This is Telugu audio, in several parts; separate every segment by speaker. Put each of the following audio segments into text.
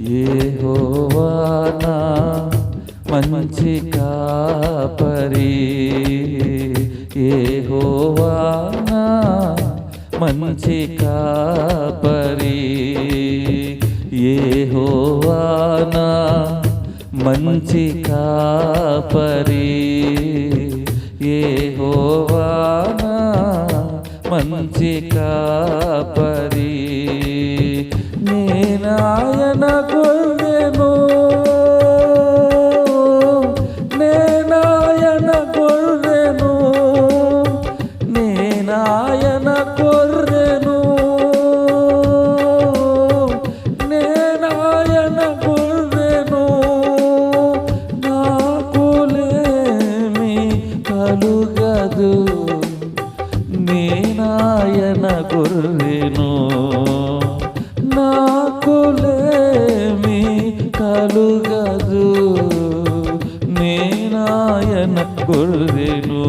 Speaker 1: యెహోవానా మంచి కాపరి. యెహోవానా మంచి కాపరి. యెహోవానా మంచి కాపరి. యెహోవానా మంచి కాపరి. నేనాయన గొర్రెను నేనాయన గొర్రెను నాకులేమి కలుగదు. నేనాయన గొర్రెను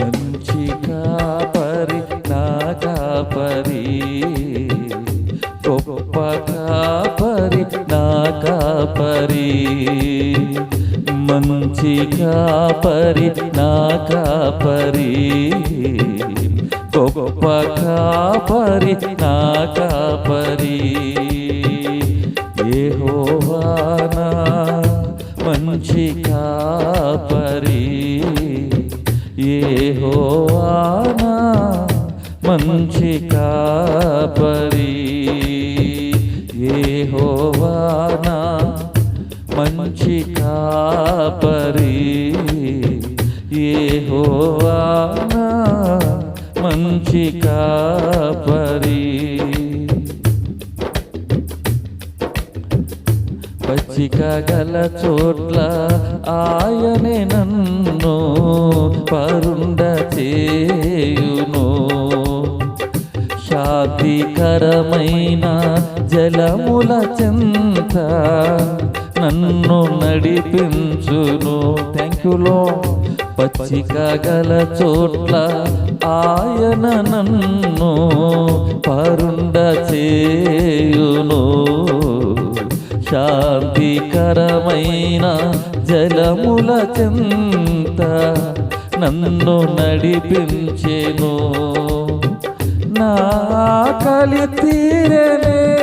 Speaker 1: మంచి కాపరి నా కాపరి గొప్ప కాపరి నా కాపరి మంచి కాపరి నా కాపరి గొప్ప కాపరి నా కాపరి. యెహోవానా మంచి కాపరి. యెహోవానా మంచి కాపరి. యెహోవానా మంచి కాపరి. యెహోవానా మంచి కాపరి. పచ్చిక గల చోట్ల ఆయనే నన్ను పరుండ చేయును. శాంతికరమైన జలముల చెంత నన్ను నడిపించును. థ్యాంక్ యూలో పచ్చిక గల చోట్ల వలన నన్ను పరుండ చేయును. శాంతికరమైన జలముల చెంత నన్ను నడిపించెను. నా కలి తీరనే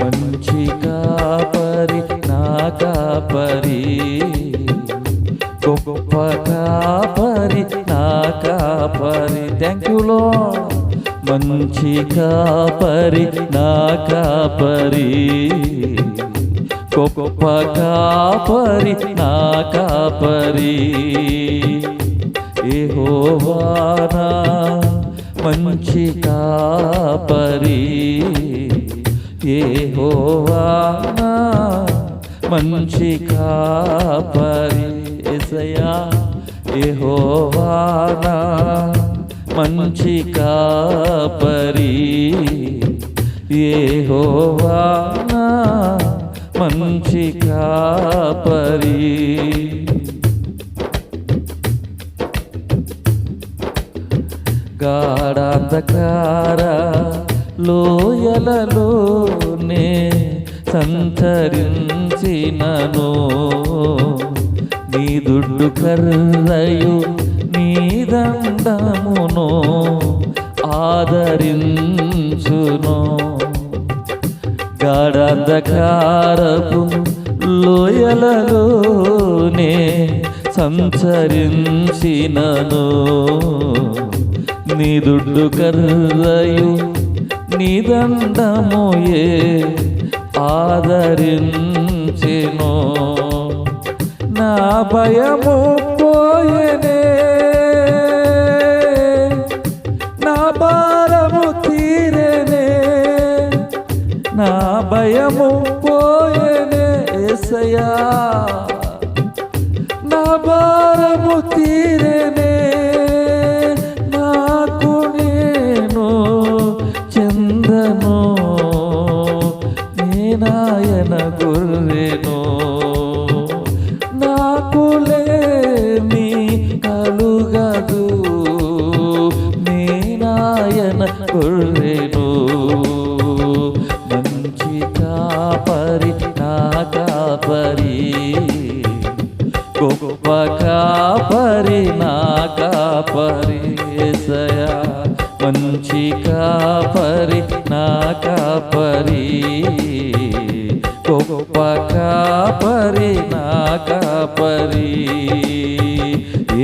Speaker 1: మంచి కాపరి నా కాపరి గొప్ప కాపరి నా కాపరి థ్యాంక్ యూలో మంచి కాపరి నా కాపరి గొప్ప కాపరి నా కాపరి ఏహోవానా మంచి కాపరి ఏహోవానా మంచి కాపరి ఎసయా మంచికా మంచి ఏ ఏహోవానా మంచికా కాపరి గాఢాంధకార లోయలలోనే సంచరించినను. నీ దుడ్డు కర్రయు నీ దండమును ఆదరించును. గాఢాంధకారపు లోయలలోనే సంచరించినను. నీ దుడ్డు కర్రయు నీ దండముయే ఆదరించెను. నా భయము పోయనే. నా భారము తీరనే. నా భయము పోయనే ఏసయ్యా. నా భారము తీరే కాపరి ఏసయా మంచి కాపరి నా కాపరి గొప్ప కాపరి నా కాపరి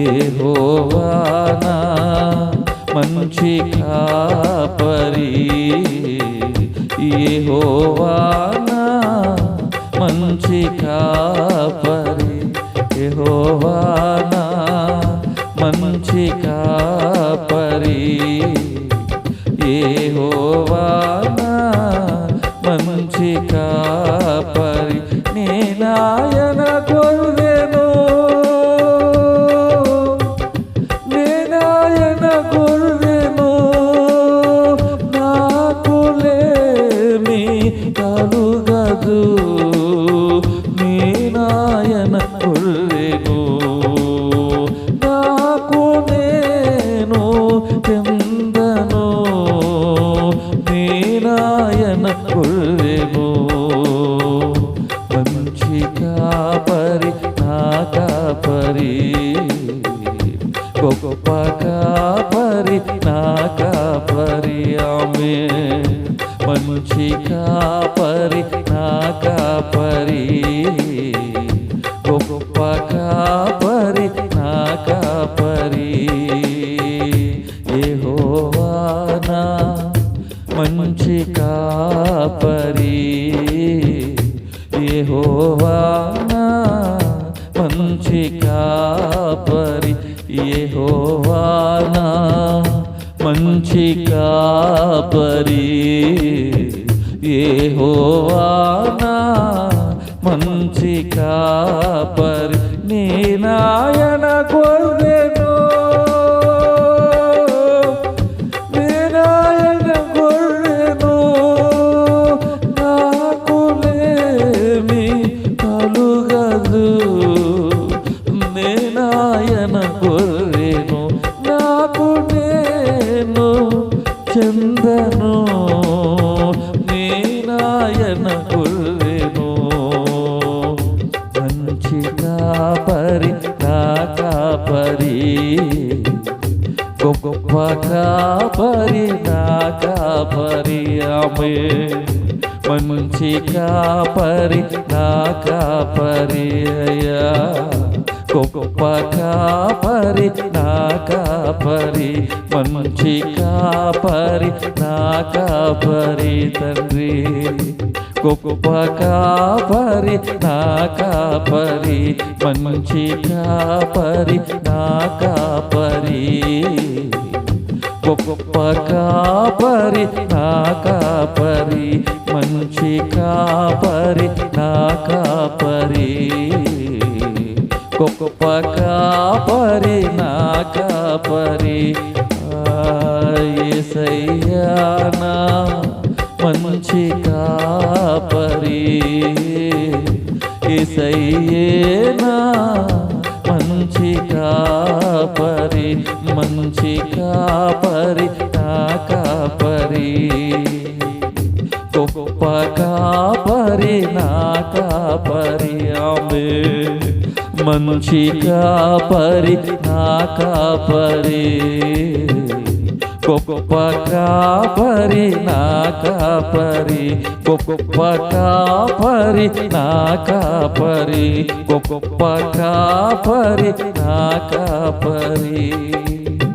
Speaker 1: ఏహోవానా మంచి కాపరి ఏహోవానా మంచి కాపరి యెహోవానా మంచి కాపరి. యెహోవానా మంచి కాపరి? నేనాయన కాపరి నా కాపరి ఆమె మంచి కాపరి నా కాపరి గొప్ప కాపరి నా కాపరి యెహోవానా మంచి కాపరి యెహోవానా మంచి కాపరి యెహోవానా మంచి కాపరి. యెహోవానా మంచి కాపరి. నీ నాయన చందను నేనాయన గొర్రెను మంచి కాపరి నా కాపరి గొప్ప కాపరి నా కాపరి ఆమె మంచి కాపరి నా కాపరి అయ్యా. గొప్ప కాపరి నా కాపరి మంచి కాపరి నా కాపరి తండ్రి. గొప్ప కాపరి నా కాపరి మంచి కాపరి నా కాపరి. గొప్ప కాపరి నా కాపరి మంచి కాపరి నా కాపరి. గొప్ప కాపరి నా కాపరి సయ్యానా మంచి కాపరి ఏసయ్యేనా మంచి కాపరి మంచి కాపరి నా కాపరి గొప్ప కాపరి నా కాపరి ఆమె మంచి కాపరి నా కాపరి గొప్ప కాపరి నా కాపరి గొప్ప కాపరి నా కాపరి గొప్ప కాపరి నా కాపరి